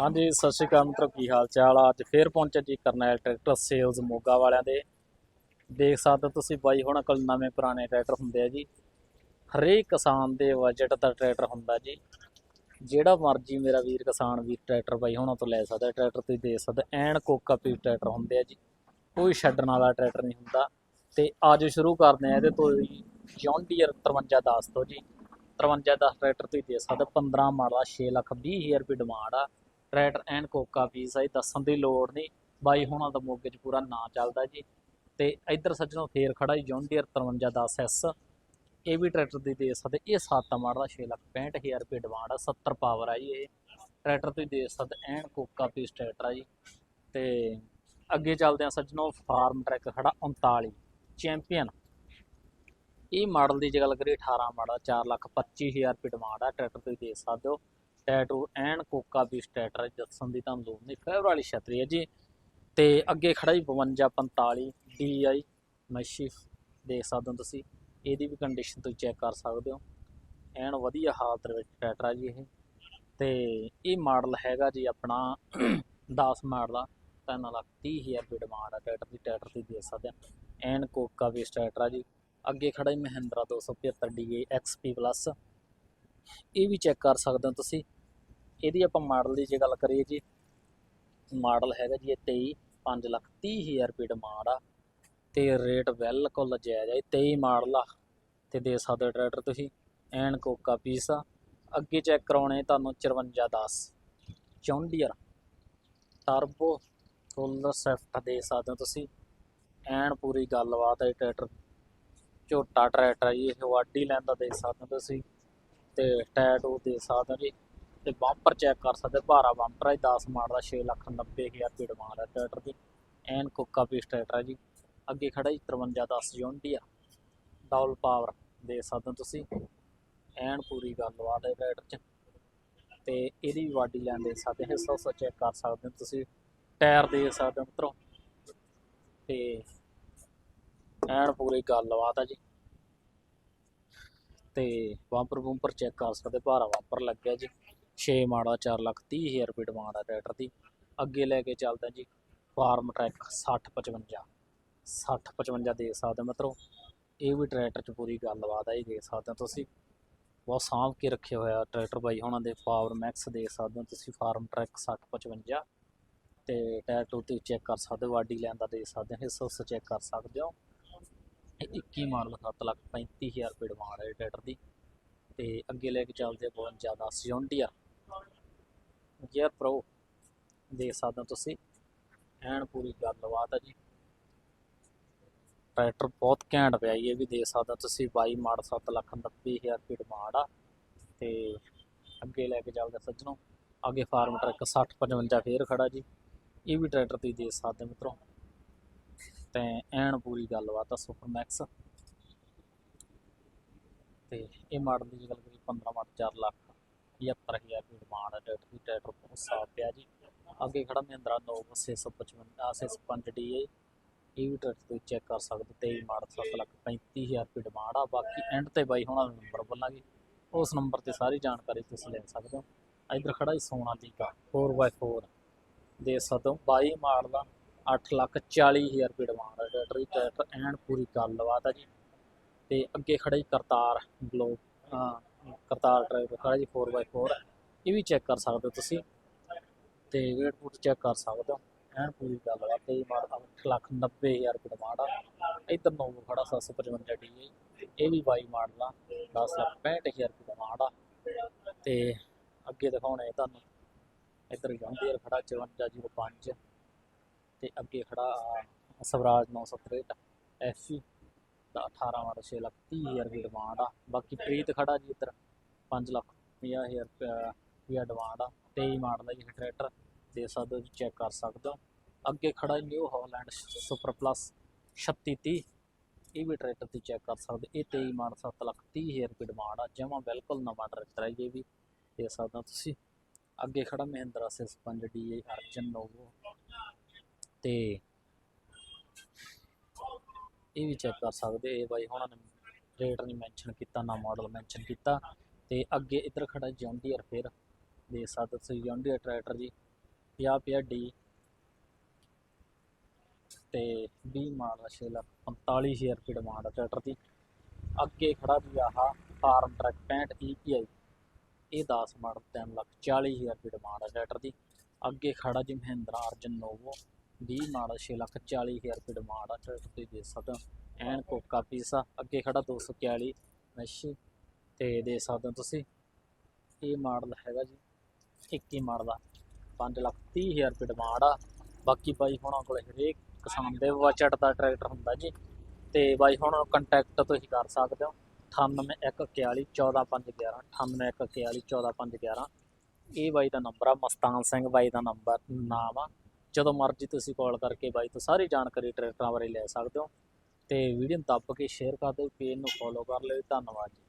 ਹਾਂਜੀ, ਸਤਿ ਸ਼੍ਰੀ ਅਕਾਲ ਮਿੱਤਰੋ, ਕੀ ਹਾਲ ਚਾਲ ਆ? ਅੱਜ ਫੇਰ ਪਹੁੰਚੇ ਜੀ ਕਰਨੈਲ ਟਰੈਕਟਰ ਸੇਲਜ਼ ਮੋਗਾ ਵਾਲਿਆਂ ਦੇ। ਦੇਖ ਸਕਦੇ ਹੋ ਤੁਸੀਂ ਬਾਈ, ਹੁਣ ਕੋਲ ਨਵੇਂ ਪੁਰਾਣੇ ਟਰੈਕਟਰ ਹੁੰਦੇ ਆ ਜੀ। ਹਰੇਕ ਕਿਸਾਨ ਦੇ ਬਜਟ ਦਾ ਟਰੈਕਟਰ ਹੁੰਦਾ ਜੀ। ਜਿਹੜਾ ਮਰਜ਼ੀ ਮੇਰਾ ਵੀਰ ਕਿਸਾਨ ਵੀਰ ਟਰੈਕਟਰ ਬਾਈ, ਹੋਣਾ ਤੋਂ ਲੈ ਸਕਦਾ, ਟਰੈਕਟਰ ਤੁਸੀਂ ਦੇਖ ਸਕਦੇ ਐਨ ਕੋਕਾ ਪੀ ਟਰੈਕਟਰ ਹੁੰਦੇ ਆ ਜੀ। ਕੋਈ ਛੱਡਣ ਵਾਲਾ ਟਰੈਕਟਰ ਨਹੀਂ ਹੁੰਦਾ। ਤੇ ਅੱਜ ਸ਼ੁਰੂ ਕਰਦੇ ਆ ਇਹਦੇ ਤੋਂ ਜੀ ਜੌਨ ਡੀਅਰ 5310 ਤੋਂ ਜੀ। 5310 ਟਰੈਕਟਰ ਤੁਸੀਂ ਦੇ ਸਕਦੇ 15 ਮਾਡਲ ਆ 6 ਲੱਖ 20 ਹਜ਼ਾਰ ਰੁਪਏ ਡਿਮਾਂਡ ਆ। ਟਰੈਕਟਰ ਐਨ ਕੋਕਾ ਪੀਸ ਆ ਜੀ, ਦੱਸਣ ਦੀ ਲੋੜ ਨਹੀਂ। ਬਾਈ ਹੋਣਾ ਦਾ ਮੋਗੇ 'ਚ ਪੂਰਾ ਨਾਂ ਚੱਲਦਾ ਜੀ। ਤੇ ਇੱਧਰ ਸੱਜਣੋਂ ਫੇਰ ਖੜਾ ਜੀ ਜੌਨ ਡੀਅਰ 5310 ਐਸ। ਇਹ ਵੀ ਟਰੈਕਟਰ ਦੀ ਦੇ ਸਕਦੇ, ਇਹ 7 ਮਾਡਲ ਦਾ 6 ਲੱਖ 65 ਹਜ਼ਾਰ ਰੁਪਏ ਡਿਮਾਂਡ ਆ 70 ਪਾਵਰ ਆ ਜੀ ਇਹ। ਟਰੈਕਟਰ ਤੁਸੀਂ ਦੇ ਸਕਦੇ ਐਨ ਕੋਕਾ ਪੀਸ ਟਰੈਕਟਰ ਆ ਜੀ। ਤੇ ਅੱਗੇ ਚੱਲਦੇ ਆ ਸੱਜਣੋਂ, ਫਾਰਮ ਟਰੈਕ ਖੜਾ 39 ਚੈਂਪੀਅਨ। ਇਹ ਮਾਡਲ ਦੀ ਜੇ ਗੱਲ ਕਰੀਏ 18 ਮਾਡਲ 4 ਲੱਖ 25 ਹਜ਼ਾਰ ਰੁਪਏ ਡਿਮਾਂਡ ਆ, ਟਰੈਕਟਰ ਤੁਸੀਂ ਦੇ ਸਕਦੇ ਹੋ। ਟੈਟੂ ਐਨ ਕੋਕਾ ਵੀ ਸਟੈਟਰ ਹੈ, ਜੱਸਨ ਦੀ ਤੁਹਾਨੂੰ ਲੋੜ ਨਹੀਂ ਫੇਵਰ ਵਾਲੀ ਛਤਰੀ ਹੈ ਜੀ। ਤੇ ਅੱਗੇ ਖੜਾ ਜੀ 52 45 DI ਮੈਸ਼ੀ ਦੇਖ ਸਕਦੇ ਹੋ ਤੁਸੀਂ, ਇਹਦੀ ਵੀ ਕੰਡੀਸ਼ਨ ਤੁਸੀਂ ਚੈੱਕ ਕਰ ਸਕਦੇ ਹੋ। ਐਨ ਵਧੀਆ ਹਾਲਤ ਵਿੱਚ ਟੈਟਰਾ ਜੀ ਇਹ। ਤੇ ਇਹ ਮਾਡਲ ਹੈਗਾ ਜੀ ਆਪਣਾ 10 ਮਾਡਲ ਆ 3 ਲੱਖ 30 ਹਜ਼ਾਰ ਰੁਪਏ ਡਿਮਾਂਡ ਆ ਟੈਟਰ ਦੀ ਟੈਟਰ ਦੀ ਦੇ ਸਕਦੇ ਆ। ਐਨ ਕੋਕਾ ਵੀ ਟੈਟਰਾ ਜੀ। ਅੱਗੇ ਖੜਾ ਜੀ ਮਹਿੰਦਰਾ 275 DA XP ਪਲੱਸ। ਇਹ ਵੀ ਚੈੱਕ ਕਰ ਸਕਦੇ ਹੋ ਤੁਸੀਂ। ਇਹਦੀ ਆਪਾਂ ਮਾਡਲ ਦੀ ਜੇ ਗੱਲ ਕਰੀਏ ਜੀ ਮਾਡਲ ਹੈਗਾ ਜੀ ਇਹ 23 5 ਲੱਖ 30 ਹਜ਼ਾਰ ਰੁਪਏ ਡਿਮਾਂਡ ਆ ਤੇ ਰੇਟ ਬਿਲਕੁਲ ਜਾਇਜ਼ ਆ ਇਹ 23 ਮਾਡਲ ਆ ਤੇ ਦੇ ਸਕਦੇ ਹੋ ਟਰੈਕਟਰ ਤੁਸੀਂ, ਐਨ ਕੋਕਾ ਪੀਸ ਆ, ਅੱਗੇ ਚੈੱਕ ਕਰਾਉਣੇ ਤੁਹਾਨੂੰ 5410 ਚੌਂਡੀਅਰ ਟਰਬੋ ਫੁੱਲ ਸੈਫਟ ਦੇ ਸਕਦੇ ਹੋ ਤੁਸੀਂ, ਐਨ ਪੂਰੀ ਗੱਲਬਾਤ ਹੈ ਟਰੈਕਟਰ ਝੋਟਾ ਟਰੈਕਟਰ ਆ ਜੀ, ਇਹ ਵਾਢੀ ਲੈਂਦਾ ਦੇ ਸਕਦੇ ਹੋ ਤੁਸੀਂ, ਤੇ ਟੈਟੂ ਦੇ ਸਕਦੇ ਹੋ ਜੀ ਤੇ ਬੰਪਰ ਚੈੱਕ ਕਰ ਸਕਦੇ, ਭਾਰਾ ਬੰਪਰ ਹੈ 10 ਮਾਡਲ ਦਾ 6 ਲੱਖ 90 ਹਜ਼ਾਰ ਰੁਪਏ ਡਿਮਾਂਡ ਹੈ ਟਰੈਕਟਰ ਦੀ। ਐਨ ਕੋਕਾ ਪੀਸ ਟਰੈਕਟਰ ਹੈ ਜੀ। ਅੱਗੇ ਖੜਾ ਜੀ 5310 ਯੂਨਿਟੀ ਆ। ਡਬਲ ਪਾਵਰ ਦੇ ਸਕਦੇ ਹੋ ਤੁਸੀਂ। ਐਨ ਪੂਰੀ ਗੱਲਬਾਤ ਹੈ ਟਰੈਕਟਰ 'ਚ। ਤੇ ਇਹਦੀ ਵੀ ਵਾਡੀ ਲੈਣ ਦੇ ਸਕਦੇ ਹੋ ਹਿੱਸਾ ਹੁੱਸਾ ਚੈੱਕ ਕਰ ਸਕਦੇ ਹੋ ਤੁਸੀਂ। ਟਾਇਰ ਦੇ ਸਕਦੇ ਹੋ ਮਿੱਤਰੋ। ਤੇ ਐਨ ਪੂਰੀ ਗੱਲਬਾਤ ਆ ਜੀ। ਤੇ ਬੰਪਰ ਬੰਪਰ ਚੈੱਕ ਕਰ ਸਕਦੇ, ਭਾਰਾ ਬੰਪਰ ਲੱਗਿਆ ਜੀ। 6 ਮਾੜਾ 4 ਲੱਖ 30 ਹਜ਼ਾਰ ਰੁਪਏ ਡਿਮਾਂਡ ਆ ਟਰੈਕਟਰ ਦੀ। ਅੱਗੇ ਲੈ ਕੇ ਚੱਲਦਾ ਜੀ ਫਾਰਮ ਟਰੈਕ 60 55 60 55 ਦੇ ਸਕਦੇ ਹੋ ਮਿੱਤਰੋ। ਇਹ ਵੀ ਟਰੈਕਟਰ 'ਚ ਪੂਰੀ ਗੱਲਬਾਤ ਆ ਇਹ ਦੇਖ ਸਕਦੇ ਹੋ ਤੁਸੀਂ। ਬਹੁਤ ਸਾਂਭ ਕੇ ਰੱਖਿਆ ਹੋਇਆ ਟਰੈਕਟਰ ਬਾਈ ਉਹਨਾਂ ਦੇ ਪਾਵਰ ਮੈਕਸ ਦੇਖ ਸਕਦੇ ਹੋ ਤੁਸੀਂ ਫਾਰਮ ਟਰੈਕ 60 55 ਤੇ ਟਾਇਰ ਟੂ ਤੇ ਚੈੱਕ ਕਰ ਸਕਦੇ ਹੋ ਵਾਡੀ ਲੈਣ ਦਾ ਦੇਖ ਸਕਦੇ ਹੋ, ਹਿੱਸਾ ਹੁੱਸਾ ਚੈੱਕ ਕਰ ਸਕਦੇ ਹੋ। ਇਹ 21 ਮਾਡਲ 7 ਲੱਖ 35 ਹਜ਼ਾਰ ਰੁਪਏ ਡਿਮਾਂਡ ਹੈ ਟਰੈਕਟਰ ਦੀ। ਤੇ ਅੱਗੇ ਲੈ ਕੇ ਚੱਲਦੇ ਬਹੁਤ ਜ਼ਿਆਦਾ ਸਿਉਂਡੀਆ ਗੇਅਰ ਪ੍ਰੋ ਦੇਖ ਸਕਦੇ ਹੋ ਤੁਸੀਂ ਐਨ ਪੂਰੀ ਗੱਲਬਾਤ ਹੈ ਜੀ। ਟਰੈਕਟਰ ਬਹੁਤ ਘੈਂਟ ਪਿਆ ਜੀ, ਇਹ ਵੀ ਦੇਖ ਸਕਦੇ ਹੋ ਤੁਸੀਂ 22 ਮਾਡਲ 7 ਲੱਖ 90 ਹਜ਼ਾਰ ਰੁਪਏ ਡਿਮਾਂਡ ਆ ਤੇ ਅੱਗੇ ਲੈ ਕੇ ਚੱਲਦੇ ਸੱਜਣੋ ਅੱਗੇ ਫਾਰਮ ਟਰੱਕ 60 55 ਫੇਰ ਖੜਾ ਜੀ ਇਹ ਵੀ ਟਰੈਕਟਰ ਤੁਸੀਂ ਦੇਖ ਸਕਦੇ ਹੋ ਮਿੱਤਰੋ। ਤੇ ਐਨ ਪੂਰੀ ਗੱਲਬਾਤ ਆ ਸੁਪਰ ਮੈਕਸ। ਤੇ ਇਹ ਮਾਡਲ ਦੀ ਜੇ ਗੱਲ ਕਰੀ 15 ਮਾਡਲ 4 ਲੱਖ। 75000 ਰੁਪਏ ਡਿਮਾਂਡ ਹੈ ਟਰੈਕਟਰ ਦੀ ਟਰੈਕਟਰ ਬਹੁਤ ਸਾਫ਼ ਪਿਆ ਜੀ। ਅੱਗੇ ਖੜਾ ਮਹਿੰਦਰਾ ਨੋਵੋ 655 655 DA ਇਹ ਵੀ ਟਰੈਕਟਰ ਤੁਸੀਂ ਚੈੱਕ ਕਰ ਸਕਦੇ ਹੋ 23 ਮਾਡਲ 7 ਲੱਖ 35000 ਰੁਪਏ ਡਿਮਾਂਡ ਆ ਬਾਕੀ ਐਂਡ ਤੇ ਬਾਈ ਹੁਣਾਂ ਦਾ ਨੰਬਰ ਬੋਲਾਂਗੇ। ਉਸ ਨੰਬਰ ਤੇ ਸਾਰੀ ਜਾਣਕਾਰੀ ਤੁਸੀਂ ਲੈ ਸਕਦੇ ਹੋ। ਇਧਰ ਖੜਾ ਹੀ ਸੋਨਾਲੀਕਾ 4x4 ਦੇ ਸਕਦੇ ਹੋ 22 ਮਾਡਲ ਦਾ 8 ਲੱਖ 40000 ਰੁਪਏ ਡਿਮਾਂਡ ਹੈ ਟਰੈਕਟਰ ਦੀ ਟਰੈਕਟਰ ਐਂਡ ਪੂਰੀ ਗੱਲਬਾਤ ਆ ਜੀ। ਤੇ ਅੱਗੇ ਖੜਾ ਹੀ ਕਰਤਾਰ ਗਲੋ ਕਰਤਾਰ ਟਰੈਕਟਰ ਖੜਾ ਜੀ 4x4 ਇਹ ਵੀ ਚੈੱਕ ਕਰ ਸਕਦੇ ਹੋ ਤੁਸੀਂ। ਤੇ ਵੇਟ ਫੁੱਟ ਚੈੱਕ ਕਰ ਸਕਦੇ ਹੋ। ਐਨ ਪੂਰੀ ਗੱਲਬਾਤ ਤੇ ਮਾਡਲ 8 ਲੱਖ 90000 ਰੁਪਏ ਡਿਮਾਂਡ ਆ ਇਧਰ ਨੋਵੋ ਖੜਾ 755 ਡੀ ਇਹ ਵੀ ਬਾਈ ਮਾਡਲ ਆ 10 ਲੱਖ 65000 ਰੁਪਏ ਡਿਮਾਂਡ ਆ ਤੇ ਅੱਗੇ ਦਿਖਾਉਣੇ ਤੁਹਾਨੂੰ। ਇੱਧਰ ਜੌਂਡੀਅਰ ਖੜਾ 5405 ਤੇ ਅੱਗੇ ਖੜਾ, ਸਵਰਾਜ 963 ਐਫਸੀ ਦਾ 18 ਮਾਡਲ 6 ਲੱਖ 30000 ਰੁਪਏ ਡਿਮਾਂਡ ਆ। ਬਾਕੀ ਪ੍ਰੀਤ ਖੜਾ ਜੀ ਇੱਧਰ 5 ਲੱਖ 50000 ਰੁਪਏ ਡਿਮਾਂਡ ਆ। 23 ਮਾਡਲ ਦਾ ਜੀ ਟਰੈਕਟਰ ਦੇ ਸਕਦੇ ਹੋ ਚੈੱਕ ਕਰ ਸਕਦੇ ਹੋ। ਅੱਗੇ ਖੜਾ ਨਿਊ ਹਾਲੈਂਡ ਸੁਪਰ ਪਲੱਸ 3630 ਇਹ ਵੀ ਟਰੈਕਟਰ ਤੇ ਚੈੱਕ ਕਰ ਸਕਦੇ ਇਹ 23 ਮਾਡਲ 7 ਲੱਖ 30000 ਰੁਪਏ ਡਿਮਾਂਡ ਆ। ਜਮਾ ਬਿਲਕੁਲ ਨਵਾਂ ਟਰੈਕਟਰ ਹੈ ਇਹ ਵੀ। ਦੇ ਸਕਦੇ ਹੋ ਤੁਸੀਂ। ਅੱਗੇ ਖੜਾ ਮਹਿੰਦਰਾ 655 DA ਅਰਜਨ ਨੋਵੋ ਤੇ ਇਹ ਵੀ ਚੈੱਕ ਕਰ ਸਕਦੇ ਇਹ ਬਾਈ ਹੁਣਾਂ ਨੇ ਰੇਟ ਨਹੀਂ ਮੈਂਸ਼ਨ ਕੀਤਾ, ਨਾ ਮਾਡਲ ਮੈਂਸ਼ਨ ਕੀਤਾ ਤੇ ਅੱਗੇ ਇੱਧਰ ਖੜਾ ਜੌਂਡੀਅਰ ਫਿਰ ਦੇ ਸਕਦੇ ਹੋ ਤੁਸੀਂ ਜੌਂਡੀਅਰ ਟਰੈਕਟਰ ਜੀ 50 ਪਿਆ ਡੀ ਤੇ 20 ਮਾਡਲ 6 ਲੱਖ 45000 ਰੁਪਏ ਡਿਮਾਂਡ ਆ ਟਰੈਕਟਰ ਦੀ। ਅੱਗੇ ਖੜਾ ਵੀ ਆਹ ਫਾਰਮ ਟਰੱਕ 65 EPI ਇਹ 10 ਮਾਡਲ 3 ਲੱਖ 40000 ਰੁਪਏ ਡਿਮਾਂਡ ਆ ਟਰੈਕਟਰ ਦੀ। ਅੱਗੇ ਖੜਾ ਜੀ ਮਹਿੰਦਰਾ ਅਰਜਨ ਨੋਵੋ 20 ਮਾਡਲ 6 ਲੱਖ 40000 ਰੁਪਏ ਡਿਮਾਂਡ ਆ ਟਰੈਕਟਰ ਤੁਸੀਂ ਦੇ ਸਕਦੇ ਹੋ। ਐਨ ਕੋਕਾ ਪੀਸ ਆ ਅੱਗੇ ਖੜਾ 241 ਮੈਸ਼ੀ, ਤੇ ਦੇ ਸਕਦੇ ਹੋ ਤੁਸੀਂ। ਇਹ ਮਾਡਲ ਹੈਗਾ ਜੀ 21 ਮਾਡਲ ਦਾ 5 ਲੱਖ 30000 ਰੁਪਏ ਡਿਮਾਂਡ ਆ। ਬਾਕੀ ਬਾਈ ਹੁਣਾਂ ਕੋਲ ਹਰੇਕ ਕਿਸਾਨ ਦੇ ਬਜਟ ਦਾ ਟਰੈਕਟਰ ਹੁੰਦਾ ਜੀ। ਤੇ ਬਾਈ ਹੁਣ ਕੰਟੈਕਟ ਤੁਸੀਂ ਕਰ ਸਕਦੇ ਹੋ। 98141 14511 98141 14511 ਇਹ ਬਾਈ ਦਾ ਨੰਬਰ ਆ, ਮਸਤਾਨ ਸਿੰਘ ਬਾਈ ਦਾ ਨੰਬਰ ਨਾਮ ਆ। ਜਦੋਂ ਮਰਜ਼ੀ ਤੁਸੀਂ ਕਾਲ ਕਰਕੇ ਬਾਈ ਤੋਂ ਸਾਰੀ ਜਾਣਕਾਰੀ ਟਰੈਕਟਰਾਂ ਬਾਰੇ ਲੈ ਸਕਦੇ ਹੋ। ਤੇ ਵੀਡੀਓ ਨੂੰ ਦੱਬ ਕੇ ਸ਼ੇਅਰ ਕਰ ਦਿਓ, ਪੇਜ ਨੂੰ ਫੋਲੋ ਕਰ ਲਿਓ। ਧੰਨਵਾਦ ਜੀ।